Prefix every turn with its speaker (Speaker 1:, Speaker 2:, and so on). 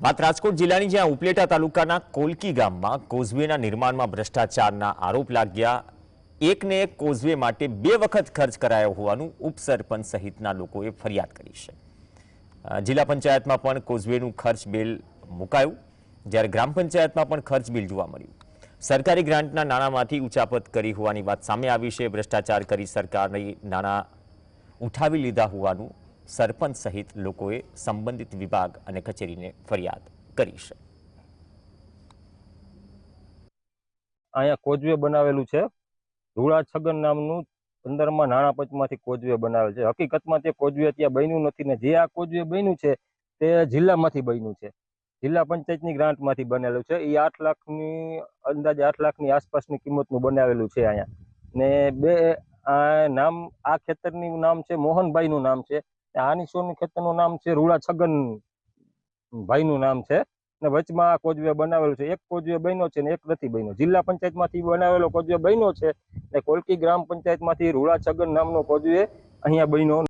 Speaker 1: વાત રાજકોટ જિલ્લાની, જ્યાં ઉપલેટા તાલુકાના કોલકી ગામમાં કોઝવેના નિર્માણમાં ભ્રષ્ટાચારના આરોપ લાગ્યા. એકને એક કોઝવે માટે બે વખત ખર્ચ કરાયો હોવાનું ઉપસરપંચ સહિતના લોકોએ ફરિયાદ કરી છે. જિલ્લા પંચાયતમાં પણ કોઝવેનું ખર્ચ બિલ મુકાયું, જ્યારે ગ્રામ પંચાયતમાં પણ ખર્ચ બિલ જોવા મળ્યું. સરકારી ગ્રાન્ટના નાણાંમાંથી ઉચાપત કરી હોવાની વાત સામે આવી છે. ભ્રષ્ટાચાર કરી સરકારની નાણાં ઉઠાવી લીધા હોવાનું સરપંચ સહિત લોકોએ સંબંધિત વિભાગ અને કચેરીને ફરિયાદ કરી છે.
Speaker 2: અહીંયા કોજવે બનાવેલું છે. ધૂળા છગન નામનું પંદરમાં નાણાં પંચમાંથી કોજવે બનાવેલ છે. હકીકતમાં તે કોજવે ત્યાં બન્યું નથી ને જે આ કોજવે બન્યું છે તે જિલ્લામાંથી બન્યું છે. જિલ્લા પંચાયતની ગ્રાન્ટમાંથી બનેલું છે. એ આઠ લાખની અંદાજે આઠ લાખની આસપાસની કિંમતનું બનાવેલું છે અહીંયા. ને બે નામ આ ખેતરનું નામ છે, મોહનભાઈનું નામ છે. આની સોનું ખેતરનું નામ છે રૂડા છગન ભાઈનું નામ છે. ને વચમાં આ કોજવે બનાવેલું છે. એક કોજવે બન્યો છે ને એક નથી બન્યો. જિલ્લા પંચાયતમાંથી બનાવેલો કોજવે બન્યો છે ને કોલકી ગ્રામ પંચાયતમાંથી રૂડા છગન નામનો કોજવે અહીંયા બન્યો